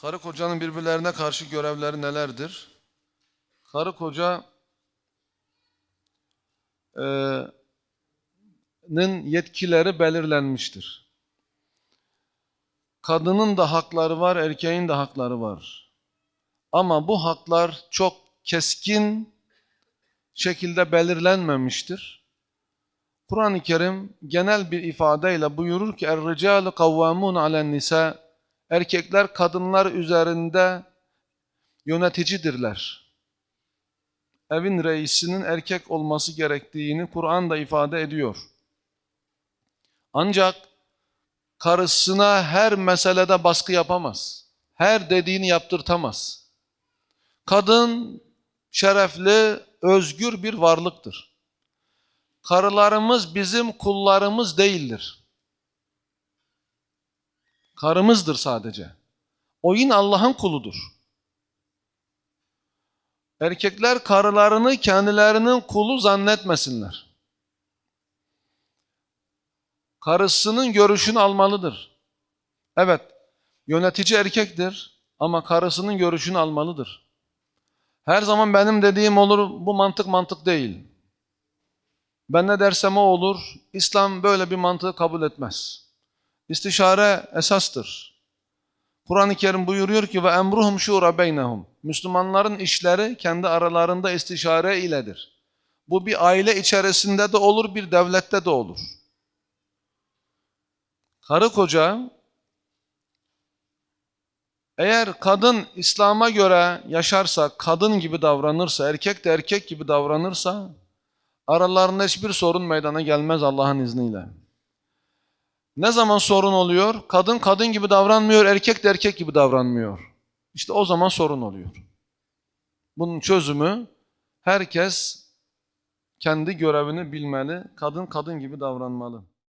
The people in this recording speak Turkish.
Karı kocanın birbirlerine karşı görevleri nelerdir? Karı koca e, nin yetkileri belirlenmiştir. Kadının da hakları var, erkeğin de hakları var. Ama bu haklar çok keskin şekilde belirlenmemiştir. Kur'an-ı Kerim genel bir ifadeyle buyurur ki Er-ricalu kavvamun alen nisa Erkekler kadınlar üzerinde yöneticidirler. Evin reisinin erkek olması gerektiğini Kur'an da ifade ediyor. Ancak karısına her meselede baskı yapamaz. Her dediğini yaptırtamaz. Kadın şerefli, özgür bir varlıktır. Karılarımız bizim kullarımız değildir. Karımızdır sadece. O yine Allah'ın kuludur. Erkekler karılarını kendilerinin kulu zannetmesinler. Karısının görüşünü almalıdır. Evet, yönetici erkektir ama karısının görüşünü almalıdır. Her zaman benim dediğim olur, bu mantık mantık değil. Ben ne dersem o olur, İslam böyle bir mantığı kabul etmez. İstişare esastır. Kur'an-ı Kerim buyuruyor ki ve emruhum şura beynehum. Müslümanların işleri kendi aralarında istişare iledir. Bu bir aile içerisinde de olur, bir devlette de olur. Karı koca eğer kadın İslam'a göre yaşarsa, kadın gibi davranırsa, erkek de erkek gibi davranırsa aralarında hiçbir sorun meydana gelmez Allah'ın izniyle. Ne zaman sorun oluyor? Kadın kadın gibi davranmıyor, erkek de erkek gibi davranmıyor. İşte o zaman sorun oluyor. Bunun çözümü herkes kendi görevini bilmeli, kadın kadın gibi davranmalı.